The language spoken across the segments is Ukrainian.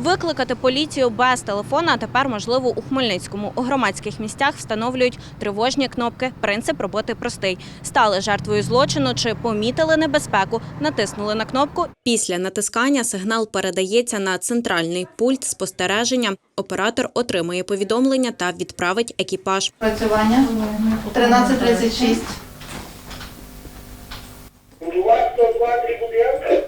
Викликати поліцію без телефона тепер можливо у Хмельницькому. У громадських місцях встановлюють тривожні кнопки. Принцип роботи простий. Стали жертвою злочину чи помітили небезпеку, натиснули на кнопку. Після натискання сигнал передається на центральний пульт спостереження. Оператор отримує повідомлення та відправить екіпаж. Працювання 1336. Будувати 102 будинки?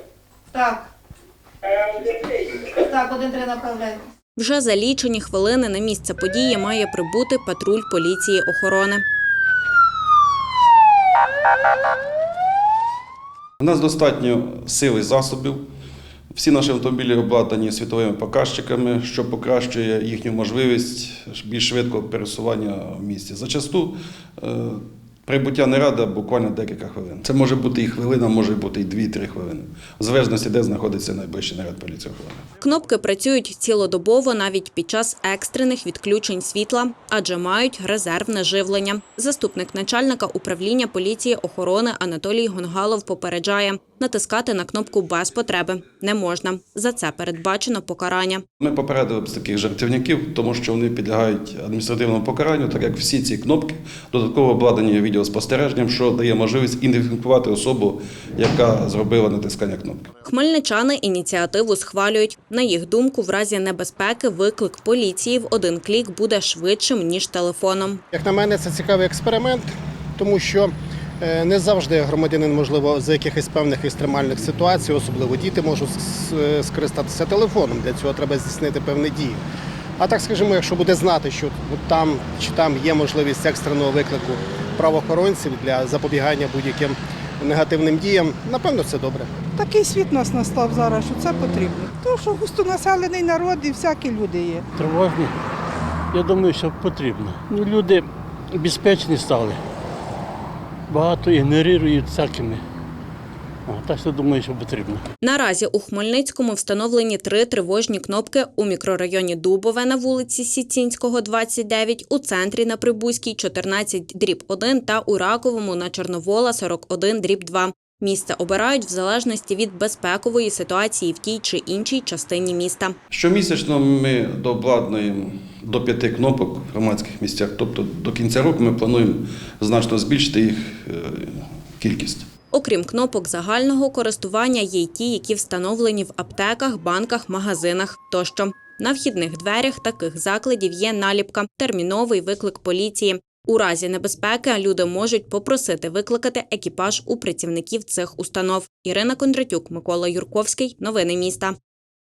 Так, Е, який? так, один-три направляйте. Вже за лічені хвилини на місце події має прибути патруль поліції охорони. У нас достатньо сил і засобів. Всі наші автомобілі обладнані світовими показчиками, що покращує їхню можливість більш швидкого пересування в місті. Зачасту прибуття наряда буквально декілька хвилин. Це може бути і хвилина, може бути і 2-3 хвилини, в залежності, де знаходиться найближчий наряд поліції охорони. Кнопки працюють цілодобово навіть під час екстрених відключень світла, адже мають резервне живлення. Заступник начальника управління поліції охорони Анатолій Гонгалов попереджає, натискати на кнопку без потреби не можна. За це передбачено покарання. Ми попередили б з таких жартівників, тому що вони підлягають адміністративному покаранню, так як всі ці кнопки додатково обладнані відеоспостереженням, що дає можливість ідентифікувати особу, яка зробила натискання кнопки. Хмельничани ініціативу схвалюють. На їх думку, в разі небезпеки виклик поліції в один клік буде швидшим ніж телефоном. Як на мене, це цікавий експеримент, тому що не завжди громадянин, можливо, з якихось певних екстремальних ситуацій, особливо діти, можуть е, скористатися телефоном. Для цього треба здійснити певні дії. А так, скажімо, якщо буде знати, що там чи там є можливість екстреного виклику правоохоронців для запобігання будь-яким негативним діям, напевно, це добре. Такий світ нас настав зараз, що це потрібно. Тому що густонаселений народ і всякі люди є. тривожні. Я думаю, що потрібно. Ну, люди безпечні стали. Багато ігнорують всякими. Так що думаю, що потрібно. Наразі у Хмельницькому встановлені три тривожні кнопки у мікрорайоні Дубове на вулиці Сіцінського, 29, у центрі на Прибузькій 14 дріб 1 та у Раковому на Чорновола 41 дріб 2. Місце обирають в залежності від безпекової ситуації в тій чи іншій частині міста. Щомісячно ми дообладнуємо до п'яти кнопок в громадських місцях. Тобто до кінця року ми плануємо значно збільшити їх е, кількість. Окрім кнопок загального користування, є й ті, які встановлені в аптеках, банках, магазинах тощо. На вхідних дверях таких закладів є наліпка Терміновий виклик поліції. У разі небезпеки люди можуть попросити викликати екіпаж у працівників цих установ. Ірина Кондратюк, Микола Юрковський. Новини міста.